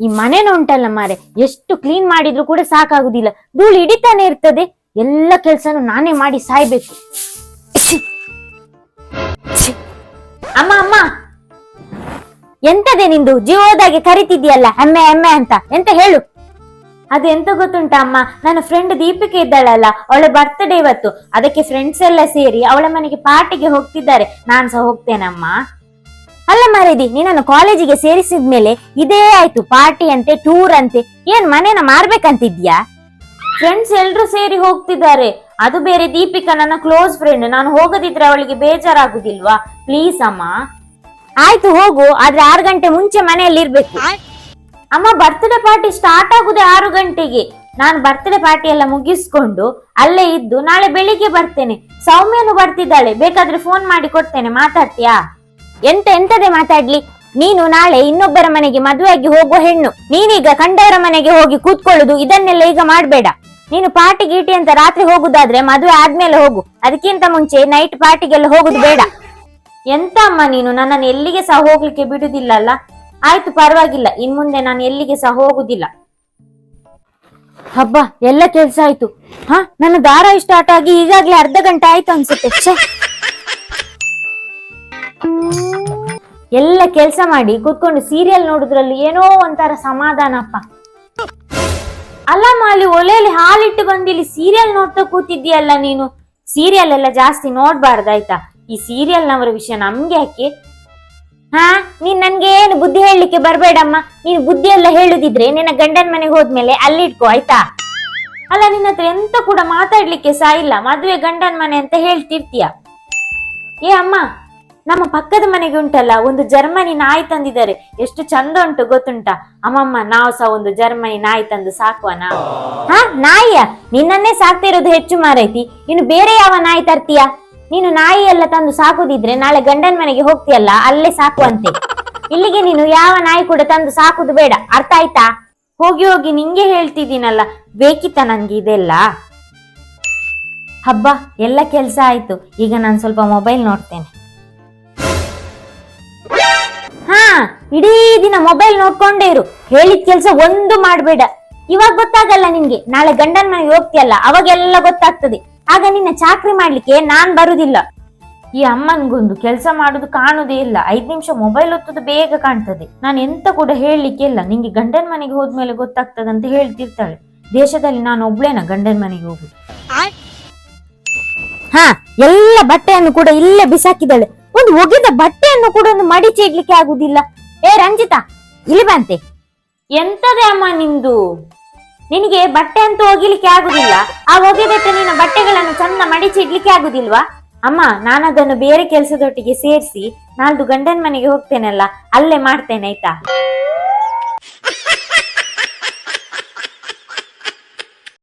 ಈ ಮನೆನೂ ಉಂಟಲ್ಲ ಮಾರೆ. ಎಷ್ಟು ಕ್ಲೀನ್ ಮಾಡಿದ್ರು ಕೂಡ ಸಾಕಾಗುದಿಲ್ಲ. ಧೂಳು ಹಿಡಿತಾನೆ ಇರ್ತದೆ. ಎಲ್ಲ ಕೆಲ್ಸನೂ ನಾನೇ ಮಾಡಿ ಸಾಯ್ಬೇಕು. ಅಮ್ಮ ಅಮ್ಮ. ಎಂತದೆ ನಿಂದು? ಜೀವೋದಾಗೆ ಕರಿತಿದ್ಯಲ್ಲ? ಎಮ್ಮೆ ಎಮ್ಮೆ ಅಂತ. ಎಂತ ಹೇಳು? ಅದು ಎಂತ ಗೊತ್ತುಂಟ, ಅಮ್ಮ? ನನ್ನ ಫ್ರೆಂಡ್ ದೀಪಿಕೆ ಇದ್ದಾಳಲ್ಲ. ಅವಳ ಬರ್ತ್ಡೇ ಇವತ್ತು. ಅದಕ್ಕೆ ಫ್ರೆಂಡ್ಸ್ ಎಲ್ಲ ಸೇರಿ ಅವಳ ಮನೆಗೆ ಪಾರ್ಟಿಗೆ ಹೋಗ್ತಿದ್ದಾರೆ. ನಾನ್ಸ ಹೋಗ್ತೇನಮ್ಮ. ಅಲ್ಲ ಮಾರೇದಿ ನೀನನ್ನು ಕಾಲೇಜಿಗೆ ಸೇರಿಸಿದ ಮೇಲೆ ಇದೇ ಆಯ್ತು ಪಾರ್ಟಿ ಅಂತೆ ಟೂರ್ ಅಂತೆ. ಏನ್ ಮನೇನ ಮಾರ್ಬೇಕಂತಿದ್ಯಾ ಫ್ರೆಂಡ್ಸ್ ಎಲ್ರು ಸೇರಿ ಹೋಗ್ತಿದ್ದಾರೆ. ಅದು ಬೇರೆ ದೀಪಿಕಾ, ನನ್ನ ಕ್ಲೋಸ್ ಫ್ರೆಂಡ್ ನಾನು ಹೋಗದಿದ್ರೆ ಅವಳಿಗೆ ಬೇಜಾರಾಗುದಿಲ್ವಾ? ಪ್ಲೀಸ್ ಅಮ್ಮ. ಆಯ್ತು ಹೋಗು, ಆದ್ರೆ ಆರು ಗಂಟೆ ಮುಂಚೆ ಮನೆಯಲ್ಲಿ ಇರ್ಬೇಕು. ಅಮ್ಮ ಬರ್ತ್ಡೇ ಪಾರ್ಟಿ ಸ್ಟಾರ್ಟ್ ಆಗುದೇ ಆರು ಗಂಟೆಗೆ. ನಾನು ಬರ್ತ್ಡೇ ಪಾರ್ಟಿ ಎಲ್ಲ ಮುಗಿಸ್ಕೊಂಡು ಅಲ್ಲೇ ಇದ್ದು ನಾಳೆ ಬೆಳಿಗ್ಗೆ ಬರ್ತೇನೆ. ಸೌಮ್ಯನು ಬರ್ತಿದ್ದಾಳೆ. ಬೇಕಾದ್ರೆ ಫೋನ್ ಮಾಡಿ ಕೊಡ್ತೇನೆ. ಮಾತಾಡ್ತೀಯಾ? ಎಂತ ಎಂತದೆ ಮಾತಾಡ್ಲಿ? ನೀನು ನಾಳೆ ಇನ್ನೊಬ್ಬರ ಮನೆಗೆ ಮದುವೆಯಾಗಿ ಹೋಗುವ ಹೆಣ್ಣು. ನೀನೀಗ ಕಂಡವರ ಮನೆಗೆ ಹೋಗಿ ಕೂತ್ಕೊಳ್ಳುದು, ಇದನ್ನೆಲ್ಲ ಈಗ ಮಾಡ್ಬೇಡ. ನೀನು ಪಾರ್ಟಿ ಗೀಟಿ ಅಂತ ರಾತ್ರಿ ಹೋಗುದಾದ್ರೆ ಮದುವೆ ಆದ್ಮೇಲೆ ಹೋಗು. ಅದಕ್ಕಿಂತ ಮುಂಚೆ ನೈಟ್ ಪಾರ್ಟಿಗೆಲ್ಲ ಹೋಗುದು ಬೇಡ. ಎಂತ ಅಮ್ಮ ನೀನು? ನನ್ನನ್ನು ಎಲ್ಲಿಗೆ ಸಹ ಹೋಗ್ಲಿಕ್ಕೆ ಬಿಡುದಿಲ್ಲಲ್ಲ ಆಯ್ತು, ಪರವಾಗಿಲ್ಲ. ಇನ್ ಮುಂದೆ ನಾನು ಎಲ್ಲಿಗೆ ಸಹ ಹೋಗುದಿಲ್ಲ. ಹಬ್ಬ, ಎಲ್ಲ ಕೆಲ್ಸ ಆಯ್ತು. ಹ? ನನ್ನ ದಾರ ಸ್ಟಾರ್ಟ್ ಆಗಿ ಈಗಾಗ್ಲೇ ಅರ್ಧ ಗಂಟೆ ಆಯ್ತು ಅನ್ಸುತ್ತೆ. ಛೆ. ಎಲ್ಲ ಕೆಲಸ ಮಾಡಿ ಕೂತ್ಕೊಂಡು ಸೀರಿಯಲ್ ನೋಡುದ್ರಲ್ಲಿ ಏನೋ ಒಂಥರ ಸಮಾಧಾನಪ್ಪ. ಅಲ್ಲಿ ಒಲೆಯಲ್ಲಿ ಹಾಲಿಟ್ಟು ಬಂದಿಲ್ಲಿ ಸೀರಿಯಲ್ ನೋಡ್ತಾ ಕೂತಿದ್ದೀಯಲ್ಲ ನೀನು? ಸೀರಿಯಲ್ ಎಲ್ಲ ಜಾಸ್ತಿ ನೋಡ್ಬಾರ್ದಾಯ್ತಾ? ಈ ಸೀರಿಯಲ್ ನವರ ವಿಷಯ ನಮ್ಗೆ ಯಾಕೆ? ಹಾ, ನೀನ್ ನನ್ಗೆ ಏನು ಬುದ್ಧಿ ಹೇಳಲಿಕ್ಕೆ ಬರ್ಬೇಡಮ್ಮ. ನೀನು ಬುದ್ಧಿ ಎಲ್ಲ ಹೇಳುದಿದ್ರೆ ನಿನ್ನ ಗಂಡನ ಮನೆಗೆ ಹೋದ್ಮೇಲೆ ಅಲ್ಲಿ ಇಟ್ಕೋ ಆಯ್ತಾ? ಅಲ್ಲ, ನಿನ್ನ ಹತ್ರ ಎಂತ ಕೂಡ ಮಾತಾಡ್ಲಿಕ್ಕೆ ಸಹ ಇಲ್ಲ. ಮದುವೆ ಗಂಡನ ಮನೆ ಅಂತ ಹೇಳ್ತಿರ್ತೀಯ. ಏ, ಅಮ್ಮ ನಮ್ಮ ಪಕ್ಕದ ಮನೆಗೆ ಉಂಟಲ್ಲ, ಒಂದು ಜರ್ಮನಿ ನಾಯಿ ತಂದಿದ್ದಾರೆ. ಎಷ್ಟು ಚಂದ ಉಂಟು ಗೊತ್ತುಂಟ? ಅಮ್ಮಮ್ಮ, ನಾವು ಸಹ ಒಂದು ಜರ್ಮನಿ ನಾಯಿ ತಂದು ಸಾಕುವನ ಹಾ, ನಾಯಿಯ? ನಿನ್ನನ್ನೇ ಸಾಕ್ತಿರೋದು ಹೆಚ್ಚು ಮಾರೈತಿ. ಇನ್ನು ಬೇರೆ ಯಾವ ನಾಯಿ ತರ್ತೀಯ? ನೀನು ನಾಯಿ ಎಲ್ಲ ತಂದು ಸಾಕುದಿದ್ರೆ ನಾಳೆ ಗಂಡನ ಮನೆಗೆ ಹೋಗ್ತಿಯಲ್ಲ, ಅಲ್ಲೇ ಸಾಕುವಂತೆ. ಇಲ್ಲಿಗೆ ನೀನು ಯಾವ ನಾಯಿ ಕೂಡ ತಂದು ಸಾಕುದು ಬೇಡ. ಅರ್ಥ ಆಯ್ತಾ? ಹೋಗಿ ಹೋಗಿ ನಿಂಗೆ ಹೇಳ್ತಿದ್ದೀನಲ್ಲ, ಬೇಕಿತ್ತ ನನ್ಗೆ ಇದೆಲ್ಲ? ಹಬ್ಬ, ಎಲ್ಲ ಕೆಲಸ ಆಯ್ತು. ಈಗ ನಾನು ಸ್ವಲ್ಪ ಮೊಬೈಲ್ ನೋಡ್ತೇನೆ. ಇಡೀ ದಿನ ಮೊಬೈಲ್ ನೋಡ್ಕೊಂಡೇ ಇರು. ಹೇಳಿದ ಕೆಲಸ ಒಂದು ಮಾಡ್ಬೇಡ. ಇವಾಗ ಗೊತ್ತಾಗಲ್ಲ ನಿನ್ಗೆ. ನಾಳೆ ಗಂಡನ ಮನೆಗೆ ಹೋಗ್ತಿಯಲ್ಲ, ಅವಾಗೆಲ್ಲ ಗೊತ್ತಾಗ್ತದೆ. ಆಗ ನಿನ್ನ ಚಾಕ್ರಿ ಮಾಡ್ಲಿಕ್ಕೆ ನಾನ್ ಬರುದಿಲ್ಲ. ಈ ಅಮ್ಮನ್ಗೊಂದು ಕೆಲಸ ಮಾಡುದು ಕಾಣುದೇ ಇಲ್ಲ. ಐದ್ ನಿಮಿಷ ಮೊಬೈಲ್ ಒತ್ತದು ಬೇಗ ಕಾಣ್ತದೆ. ನಾನು ಎಂತ ಕೂಡ ಹೇಳಲಿಕ್ಕೆ ಇಲ್ಲ. ನಿಂಗೆ ಗಂಡನ ಮನೆಗೆ ಹೋದ್ಮೇಲೆ ಗೊತ್ತಾಗ್ತದಂತ ಹೇಳ್ತಿರ್ತಾಳೆ. ದೇಶದಲ್ಲಿ ನಾನು ಒಬ್ಳೇನ ಗಂಡನ ಮನೆಗೆ ಹೋಗುದು. ಹಾ, ಎಲ್ಲ ಬಟ್ಟೆಯನ್ನು ಕೂಡ ಇಲ್ಲೇ ಬಿಸಾಕಿದ್ದಾಳೆ. ಒಂದು ಒಗೆದ ಬಟ್ಟೆಯನ್ನು ಕೂಡ ಒಂದು ಮಡಿಚಿ ಇಡ್ಲಿಕ್ಕೆ ಆಗುದಿಲ್ಲ. ಏ, ರಂಜಿತಾ, ಇಲ್ಲಿ ಬಂತೆ. ಎಂತದೇ ಅಮ್ಮ ನಿಂದು? ನಿನಗೆ ಬಟ್ಟೆ ಅಂತೂ ಒಗಿಲಿಕ್ಕೆ ಆಗುದಿಲ್ಲ. ಆ ಒಗೆದಟ್ಟ ನಿನ್ನ ಬಟ್ಟೆಗಳನ್ನು ಚಂದ ಮಡಿಚಿ ಇಡ್ಲಿಕ್ಕೆ ಆಗುದಿಲ್ವಾ? ಅಮ್ಮ, ನಾನದನ್ನು ಬೇರೆ ಕೆಲಸದೊಟ್ಟಿಗೆ ಸೇರಿಸಿ ನಾಳ್ದು ಗಂಡನ ಮನೆಗೆ ಹೋಗ್ತೇನಲ್ಲ, ಅಲ್ಲೇ ಮಾಡ್ತೇನೆ, ಆಯ್ತಾ?